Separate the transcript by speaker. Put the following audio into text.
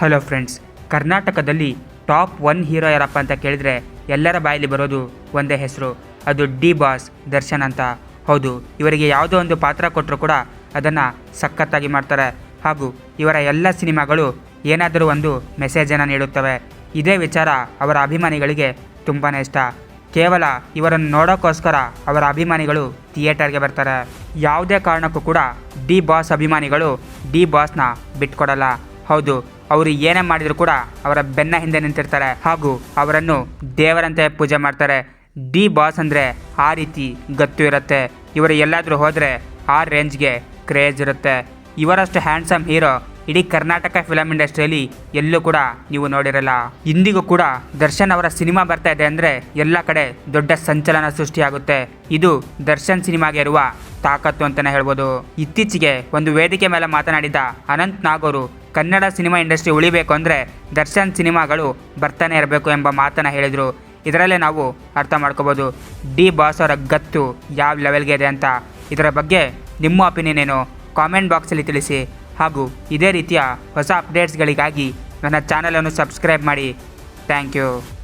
Speaker 1: Hello friends ಕರ್ನಾಟಕದಲ್ಲಿ top one hero ಯಾರಪ್ಪ ಅಂತ ಕೇಳಿದರೆ ಎಲ್ಲರ ಬಾಯಲ್ಲಿ ಬರೋದು ಒಂದೇ ಹೆಸರು. ಅದು ಡಿ ಬಾಸ್ ದರ್ಶನ್ ಅಂತ. ಹೌದು, ಇವರಿಗೆ ಯಾವುದೋ ಒಂದು ಪಾತ್ರ ಕೊಟ್ಟರು ಕೂಡ ಅದನ್ನು ಸಖತ್ತಾಗಿ ಮಾಡ್ತಾರೆ. ಹಾಗೂ ಇವರ ಎಲ್ಲ ಸಿನಿಮಾಗಳು ಏನಾದರೂ ಒಂದು ಮೆಸೇಜನ್ನು ನೀಡುತ್ತವೆ. ಇದೇ ವಿಚಾರ ಅವರ ಅಭಿಮಾನಿಗಳಿಗೆ ತುಂಬಾ ಇಷ್ಟ. ಕೇವಲ ಇವರನ್ನು ನೋಡೋಕ್ಕೋಸ್ಕರ ಅವರ ಅಭಿಮಾನಿಗಳು ಥಿಯೇಟರ್ಗೆ ಬರ್ತಾರೆ. ಯಾವುದೇ ಕಾರಣಕ್ಕೂ ಕೂಡ ಡಿ ಬಾಸ್ ಅಭಿಮಾನಿಗಳು ಡಿ ಬಾಸ್ನ ಬಿಟ್ಕೊಡಲ್ಲ. ಹೌದು ಅವರು ಏನೇ ಮಾಡಿದರೂ ಕೂಡ ಅವರ ಬೆನ್ನ ಹಿಂದೆ ನಿಂತಿರ್ತಾರೆ. ಹಾಗೂ ಅವರನ್ನು ದೇವರಂತೆ ಪೂಜೆ ಮಾಡ್ತಾರೆ. ಡಿ ಬಾಸ್ ಅಂದರೆ ಆ ರೀತಿ ಗತ್ತು ಇರುತ್ತೆ. ಇವರು ಎಲ್ಲಾದರೂ ಹೋದರೆ ಆ ರೇಂಜ್ಗೆ ಕ್ರೇಜ್ ಇರುತ್ತೆ. ಇವರಷ್ಟು ಹ್ಯಾಂಡ್ಸಮ್ ಹೀರೋ ಇಡೀ ಕರ್ನಾಟಕ ಫಿಲಮ್ ಇಂಡಸ್ಟ್ರಿಯಲ್ಲಿ ಎಲ್ಲೂ ಕೂಡ ನೀವು ನೋಡಿರಲ್ಲ. ಇಂದಿಗೂ ಕೂಡ ದರ್ಶನ್ ಅವರ ಸಿನಿಮಾ ಬರ್ತಾ ಇದೆ ಅಂದರೆ ಎಲ್ಲ ಕಡೆ ದೊಡ್ಡ ಸಂಚಲನ ಸೃಷ್ಟಿಯಾಗುತ್ತೆ. ಇದು ದರ್ಶನ್ ಸಿನಿಮಾಗೆ ಇರುವ ತಾಕತ್ತು ಅಂತಲೇ ಹೇಳ್ಬೋದು. ಇತ್ತೀಚೆಗೆ ಒಂದು ವೇದಿಕೆ ಮೇಲೆ ಮಾತನಾಡಿದ ಅನಂತ್ ನಾಗೋರು ಕನ್ನಡ ಸಿನಿಮಾ ಇಂಡಸ್ಟ್ರಿ ಉಳಿಬೇಕು ಅಂದರೆ ದರ್ಶನ್ ಸಿನಿಮಾಗಳು ಬರ್ತಾನೆ ಇರಬೇಕು ಎಂಬ ಮಾತನ್ನು ಹೇಳಿದರು. ಇದರಲ್ಲೇ ನಾವು ಅರ್ಥ ಮಾಡ್ಕೋಬೋದು. ಡಿ ಬಾಸ್ ಅವರ ಗತ್ತು ಯಾವ ಲೆವೆಲ್ಗೆ ಇದೆ ಅಂತ. ಇದರ ಬಗ್ಗೆ ನಿಮ್ಮ ಒಪಿನಿಯನ್ ಏನು? ಕಾಮೆಂಟ್ ಬಾಕ್ಸಲ್ಲಿ ತಿಳಿಸಿ. ಹಾಗೂ ಇದೇ ರೀತಿಯ ಹೊಸ ಅಪ್ಡೇಟ್ಸ್ಗಳಿಗಾಗಿ ನನ್ನ ಚಾನಲನ್ನು ಸಬ್ಸ್ಕ್ರೈಬ್ ಮಾಡಿ. Thank you